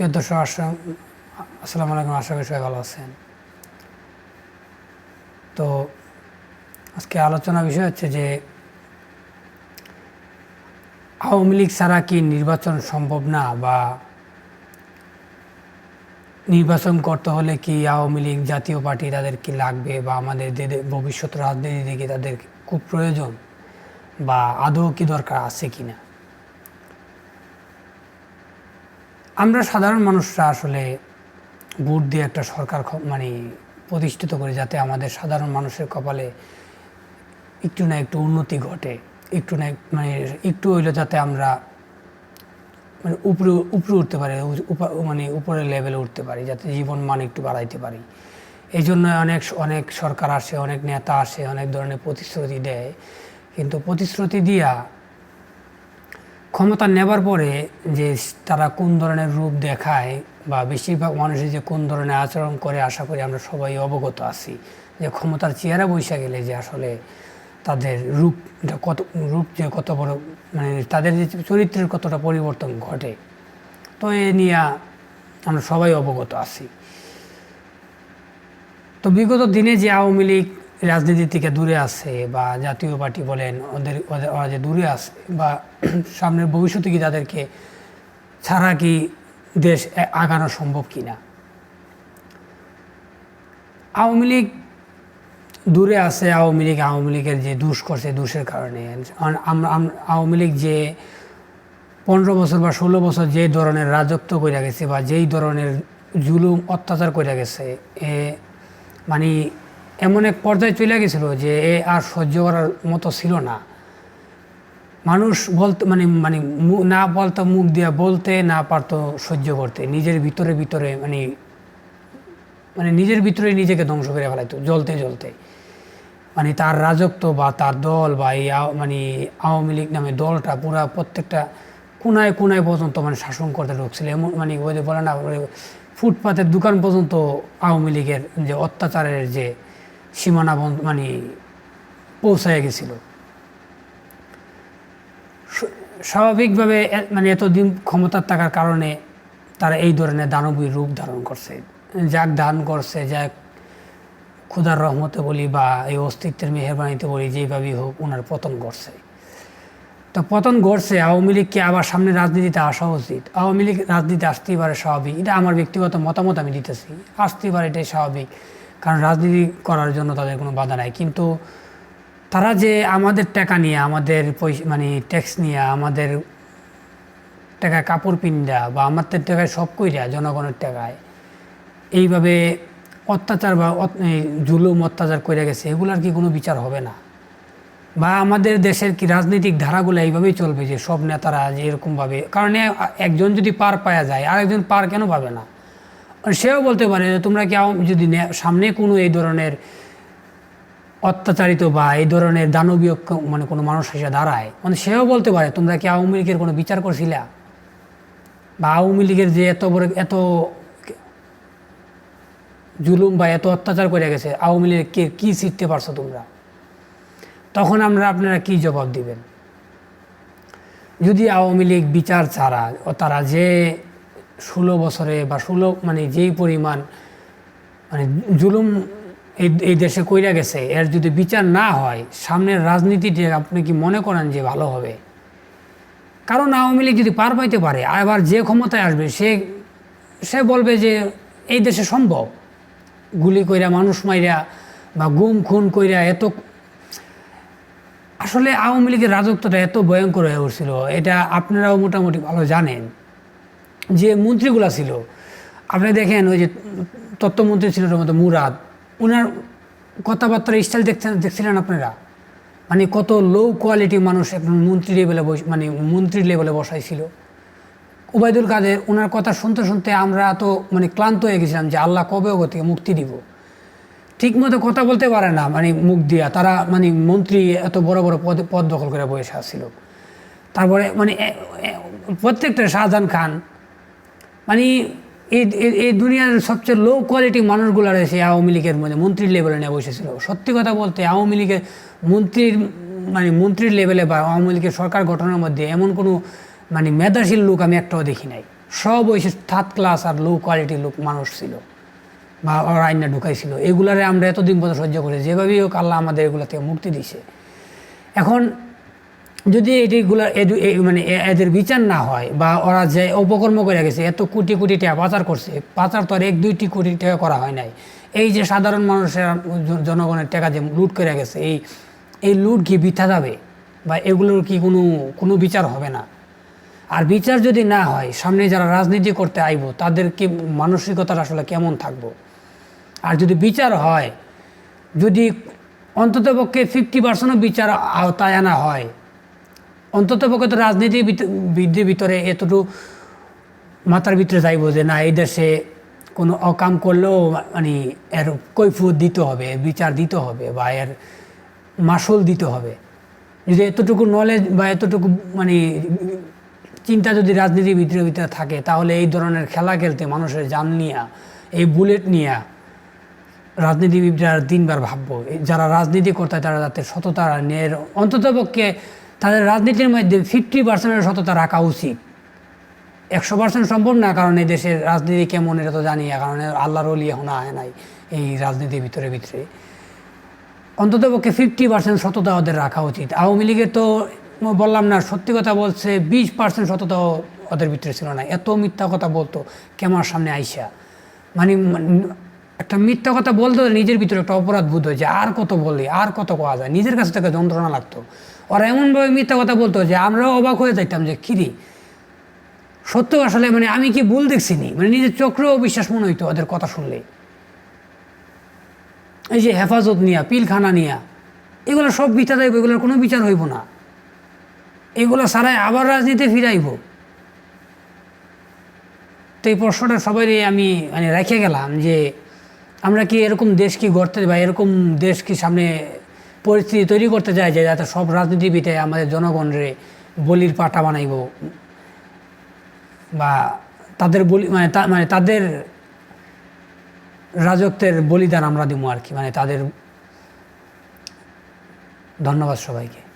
প্রিয় দর্শক আসসালাম আলাইকুম, আশা করি সবাই ভালো আছেন। তো আজকে আলোচনা বিষয় হচ্ছে যে, আওয়ামী লীগ ছাড়া কি নির্বাচন সম্ভব না বা নির্বাচন করতে হলে কি আওয়ামী লীগ জাতীয় পার্টি তাদের কি লাগবে বা আমাদের ভবিষ্যৎ রাজনীতি থেকে তাদের খুব প্রয়োজন বা আদৌ কি দরকার আছে কি না আমরা সাধারণ মানুষরা আসলে ভোট দিয়ে একটা সরকার মানে প্রতিষ্ঠিত করি যাতে আমাদের সাধারণ মানুষের কপালে একটু না একটু উন্নতি ঘটে, একটু না মানে একটু হইলে যাতে আমরা মানে উপরে উপরে উঠতে পারি মানে উপরের লেভেলে উঠতে পারি, যাতে জীবন মান একটু বাড়াইতে পারি। এই জন্য অনেক অনেক সরকার আসে, অনেক নেতা আসে, অনেক ধরনের প্রতিশ্রুতি দেয়। কিন্তু প্রতিশ্রুতি দিয়া ক্ষমতা নেবার পরে যে তারা কোন ধরনের রূপ দেখায় বা বেশিরভাগ মানুষই যে কোন ধরনের আচরণ করে, আশা করি আমরা সবাই অবগত আছি যে ক্ষমতার চেহারা বৈশা গেলে যে আসলে তাদের রূপটা কত, রূপ যে কত বড় মানে তাদের যে চরিত্রের কতটা পরিবর্তন ঘটে, তো এ নিয়ে আমরা সবাই অবগত আছি। তো বিগত দিনে যে আওয়ামী লীগ রাজনীতি থেকে দূরে আছে বা জাতীয় পার্টি বলেন, ওদের ওরা যে দূরে আছে বা সামনের ভবিষ্যতে কি তাদেরকে ছাড়া কি দেশ আগানো সম্ভব কি না আওয়ামী লীগ দূরে আছে, আওয়ামী লীগ আওয়ামী লীগের যে দুষ করছে, দুষের কারণে। আমরা আওয়ামী লীগ যে পনেরো বছর বা ষোলো বছর যে ধরনের রাজত্ব করে গেছে বা যেই ধরনের জুলুম, অত্যাচার করে গেছে, এ মানে এমন এক পর্যায়ে চলে গেছিল যে এ আর সহ্য করার মতো ছিল না। মানুষ বলতে মানে মানে না বলতো মুখ দিয়ে বলতে, না পারতো সহ্য করতে। নিজের ভিতরে ভিতরে মানে মানে নিজের ভিতরে নিজেকে ধ্বংস করে ফেলাইতো, জ্বলতে জ্বলতে। মানে তার রাজত্ব বা তার দল বা এই মানে আওয়ামী লীগ নামে দলটা পুরা প্রত্যেকটা কোনায় কোনায় পর্যন্ত মানে শাসন করতে ঢুকছিল। এমন মানে ওই যে বলে না ফুটপাতের দোকান পর্যন্ত আওয়ামী লীগের যে অত্যাচারের যে সীমানা মানে পৌঁছায় গেছিল। স্বাভাবিকভাবে মানে এতদিন ক্ষমতার থাকার কারণে তারা এই ধরনের দানবীর রূপ ধারণ করছে। যাক দান করছে, যাক ক্ষুধার রহমতে বলি বা এই অস্তিত্বের মেহরবানিতে বলি, যেভাবেই হোক ওনার পতন ঘটছে। তো পতন ঘটছে, আওয়ামী লীগকে আবার সামনে রাজনীতিতে আসা উচিত। আওয়ামী লীগ রাজনীতি আসতেই পারে স্বাভাবিক। এটা আমার ব্যক্তিগত মতামত আমি দিতেছি। আসতেই পারে এটাই স্বাভাবিক। কারণ রাজনীতি করার জন্য তাদের কোনো বাধা নাই। কিন্তু তারা যে আমাদের টাকা নিয়ে, আমাদের পয়সা মানে ট্যাক্স নিয়ে, আমাদের টাকায় কাপড় পিন্দা বা আমাদের টাকায় সব কইরা জনগণের টাকায় এইভাবে অত্যাচার বা জুলুম, অত্যাচার করে গেছে, এগুলার কি কোনো বিচার হবে না? বা আমাদের দেশের কি রাজনৈতিক ধারাগুলো এইভাবেই চলবে যে সব নেতারা যে এরকমভাবে, কারণ একজন যদি পার পাওয়া যায়, আরেকজন পার কেন পাবে না? সেও বলতে পারে যে তোমরা কি যদি সামনে কোনো এই ধরনের অত্যাচারিত বা এই ধরনের দানবীয় মানে কোনো মানুষ এসে দাঁড়ায় মানে সেও বলতে পারে, তোমরা কি আওয়ামী লীগের কোনো বিচার করছিলা? বা আওয়ামী লীগের যে এত বড় এত জুলুম বা এত অত্যাচার করে গেছে, আওয়ামী লীগকে কী শিখতে পারছ তোমরা? তখন আমরা আপনারা কি জবাব দিবেন? যদি আওয়ামী লীগ বিচার ছাড়া তারা যে ষোলো বছরে বা ষোলো মানে যেই পরিমাণ মানে জুলুম এই এই দেশে কইরা গেছে, এর যদি বিচার না হয়, সামনের রাজনীতিটি আপনি কি মনে করেন যে ভালো হবে? কারণ আওয়ামী লীগ যদি পার পাইতে পারে, আবার যে ক্ষমতায় আসবে, সে সে বলবে যে এই দেশে সম্ভব। গুলি কইরা, মানুষ মাইরা বা গুম, খুন কইরা এত, আসলে আওয়ামী লীগের রাজত্বটা এত ভয়ঙ্কর হয়ে উঠছিল, এটা আপনারাও মোটামুটি ভালো জানেন। যে মন্ত্রীগুলা ছিল, আপনি দেখেন ওই যে তত্ত্বমন্ত্রী ছিল মধ্যে মুরাদ ওনার কথাবার্তার স্টাইল দেখছেন, দেখছিলেন আপনারা? মানে কত লো কোয়ালিটি মানুষ একজন মন্ত্রী লেভেলে মানে মন্ত্রী লেভেলে বসাইছিল উবায়দুল কাদের ওনার কথা শুনতে শুনতে আমরা তো মানে ক্লান্ত হয়ে গেছিলাম যে আল্লাহ কবে ওগো থেকে মুক্তি দিব। ঠিক মতো কথা বলতে পারে না মানে মুখ দিয়া, তারা মানে মন্ত্রী এত বড় বড় পদ পদ দখল করে বসে আসছিল। তারপরে মানে প্রত্যেকটা শাহজাহান খান মানে এই, এই- দুনিয়ার সবচেয়ে লো কোয়ালিটি মানুষগুলো রয়েছে আওয়ামী লীগের মধ্যে, মন্ত্রীর লেভেলে নিয়ে বসেছিল। সত্যি কথা বলতে আওয়ামী লীগের মন্ত্রীর মানে মন্ত্রীর লেভেলে বা আওয়ামী লীগের সরকার গঠনের মধ্যে এমন কোনো মানে মেধাশীল লোক আমি একটাও দেখি নাই। সব ওই থার্ড ক্লাস আর লো কোয়ালিটির লোক মানুষ ছিল, বা ওরা আইনা ঢুকাইছিল। এগুলারে আমরা এতদিন পর্যন্ত সহ্য করি যেভাবেই হোক আল্লাহ আমাদের এগুলো থেকে মুক্তি দিছে। এখন যদি এটিগুলো মানে এদের বিচার না হয় বা ওরা যে অপকর্ম করে গেছে, এত কোটি কোটি টাকা পাচার করছে, পাচার তো আর এক, দুইটি কোটি টাকা করা হয় নাই। এই যে সাধারণ মানুষের জনগণের টাকা যে লুট করে গেছে, এই এই লুট কি বৃথা যাবে? বা এগুলোর কি কোনো কোনো বিচার হবে না? আর বিচার যদি না হয়, সামনে যারা রাজনীতি করতে আইব তাদের কি মানসিকতাটা আসলে কেমন থাকব? আর যদি বিচার হয়, যদি অন্ততপক্ষে ফিফটি পার্সেন্টও বিচার আওতায় আনা হয় অন্ততপক্ষে তো রাজনীতির বিদ্যের ভিতরে এতটুকু মাথার ভিতরে যাইব যে না, এই দেশে কোনো অকাম করলেও মানে এর কৈফুত দিতে হবে, বিচার দিতে হবে বা এর মাসুল দিতে হবে। যদি এতটুকু নলেজ বা এতটুকু মানে চিন্তা যদি রাজনীতির ভিতরে ভিতরে থাকে, তাহলে এই ধরনের খেলা খেলতে মানুষের জান নিয়া, এই বুলেট নিয়া রাজনীতিবিদরা দিনবার ভাববো। যারা রাজনীতি করতে তারা যাতে সততা ন্যায়ের অন্ততপক্ষে তাদের রাজনীতির মধ্যে ফিফটি পার্সেন্টের সততা রাখা উচিত। একশো পার্সেন্ট সম্ভব না, কারণ এই দেশের রাজনীতি কেমন এটা তো জানি কারণ আল্লাহর অলি এখন আয় নাই এই রাজনীতির ভিতরে ভিতরে। অন্ততপক্ষে ফিফটি পার্সেন্ট সততা ওদের রাখা উচিত। আওয়ামী লীগের তো বললাম না, সত্যি কথা বলছে বিশ পার্সেন্ট সততা ওদের ভিতরে ছিল না। এত মিথ্যা কথা বলতো কেমার সামনে আইসা। মানে একটা মিথ্যা কথা বলতো নিজের ভিতরে একটা অপরাধ বোধ হয় যে আর কত বললি আর কত কোয়া যায়। নিজের কাছে থেকে যন্ত্রণা লাগতো। ওরা এমনভাবে মিথ্যা কথা বলতো যে আমরাও অবাক হয়ে যাইতাম যে, কিরি? সত্য আসলে মানে আমি কি ভুল দেখছিনি? মানে নিজের চক্রেও বিশ্বাস মনে হইতো ওদের কথা শুনলে। এই যে হেফাজত নিয়া, পিলখানা নিয়া, এগুলো সব বিচার যাইব এগুলোর কোনো বিচার হইব না। এগুলো সারাই আবার রাজনীতি ফিরাইব। তো এই প্রশ্নটা সবাই আমি মানে রেখে গেলাম যে, আমরা কি এরকম দেশ কি গড়তে বা এরকম দেশ কি সামনে পরিস্থিতি তৈরি করতে চাই যে যাতে সব রাজনীতিবিদে আমাদের জনগণরে বলির পাটা বানাইব। বা তাদের বলি মানে মানে তাদের রাজত্বের বলিদান আমরা দিব আর কি। মানে তাদের ধন্যবাদ সবাইকে।